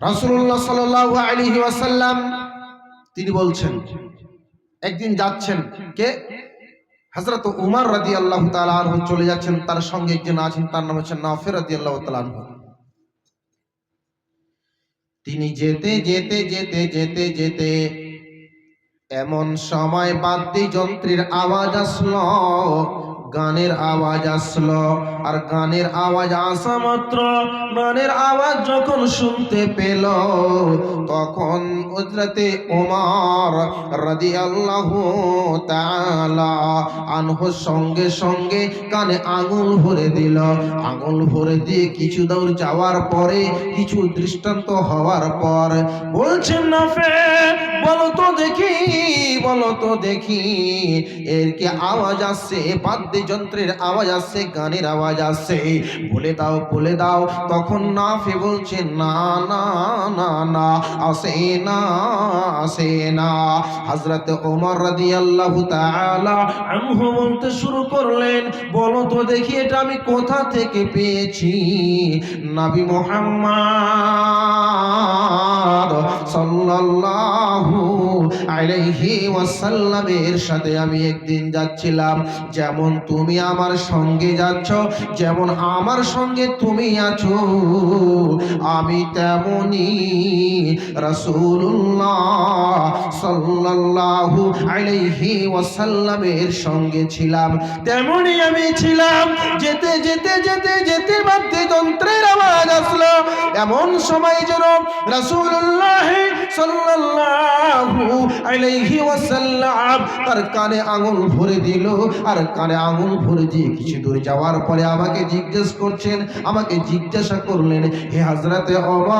রাসূলুল্লাহ সাল্লাল্লাহু আলাইহি ওয়াসাল্লাম, তিনি বলছেন, একদিন যাচ্ছেন কে? হযরত উমর রাদিয়াল্লাহু তাআলা আনহু চলে যাচ্ছেন, তার সঙ্গে একজন আছেন, তার নাম হচ্ছে নাফির রাদিয়াল্লাহু তাআলা আনহু। তিনি যেতে যেতে যেতে যেতে যেতে, এমন সময় বাদ্যি যন্ত্রের আওয়াজ আসলো। গানের আওয়াজ আসলো, আর গানের আওয়াজ আসা মাত্র। গানের আওয়াজ যখন শুনতে পেল, তখন হযরতে ওমর রাদিয়াল্লাহু তাআলা আনহু সঙ্গে সঙ্গে কানে আঙুল ভরে দিল। আঙুল ভরে দিয়ে কিছু দূর যাওয়ার পরে, কিছু দৃষ্টান্ত হওয়ার পর বলছেন না ফে বলো তো দেখি বলো তো দেখি, এর কি আওয়াজ আসছে? বাদ্যযন্ত্রের আওয়াজ আসছে, গানের আওয়াজ আসছে। বলে দাও বলে দাও, তখন না ফে বলছে, না না না না, আসে না আসে না। হযরত ওমর রাদিয়াল্লাহু তাআলা আনহু বলতে শুরু করলেন বলো তো দেখি, এটা আমি কোথা থেকে পেয়েছি? নবী মুহাম্মদ সাল্লাল্লাহু আলাইহি ওয়াসাল্লামের সাথে আমি একদিন যাচ্ছিলাম। যেমন তুমি আমার সঙ্গে যাচ্ছ, যেমন আমার সঙ্গে তুমি আছো, আমি তেমনি রাসূলুল্লাহ সাল্লাল্লাহু আলাইহি ওয়াসাল্লামের সঙ্গে ছিলাম। তেমনি আমি ছিলাম, যেতে যেতে যেতে যেতে বাদ্যযন্ত্রের আওয়াজ আসলো। এমন সময় যেন রাসূলুল্লাহ সাল্লাল্লাহু আলাইহি ওয়াসাল্লাম। তার কানে আঙুল ভরে দিল, আর কানে আঙুল ভরে দিয়ে কিছু দূর যাওয়ার পরে আমাকে জিজ্ঞেস করছেন, আমাকে জিজ্ঞাসা করলেন, হে হযরতে ওমর,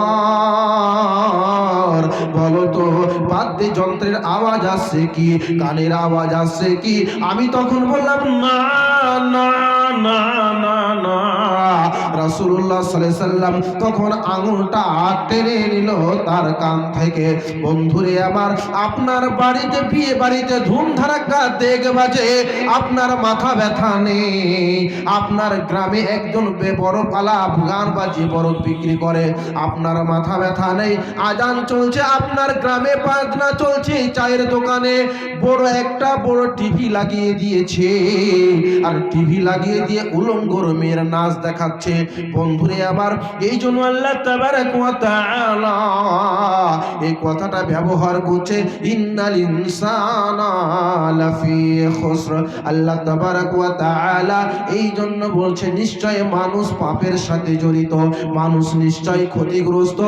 বলো তো, বাদ্যযন্ত্রের আওয়াজ আসছে কি? কানের আওয়াজ আসছে কি? আমি তখন বললাম, না না না না না। আলাইহি সাল্লাম তখন আঙুলটা টেনে তার কান থেকে, বন্ধুরে আমার, আপনার বাড়িতে, বিয়ে বাড়িতে ধুম ধারাক্কা দেগ বাজে, আপনার মাথা ব্যথা নেই, আপনার গ্রামে একজন বড় পালা গান বাজিয়ে বড় বিক্রি করে, আপনার মাথা ব্যথা নেই, আজান চলছে, আপনার গ্রামে পাজনা চলছে, চায়ের দোকানে বড় একটা বড় টিভি লাগিয়ে দিয়েছে, আর টিভি লাগিয়ে দিয়ে উলঙ্গর মেয়ের নাচ দেখাচ্ছে, বন্ধুরে আবার এই জন্য আল্লাহ তাবারাক ওয়া তাআলা এই কথাটা ব্যবহার করছে, ইন্নাল ইনসানা লাফি আল্লাহ তাবারাক এই জন্য বলছে, নিশ্চয় মানুষ পাপের সাথে জড়িত, মানুষ নিশ্চয় ক্ষতিগ্রস্ত।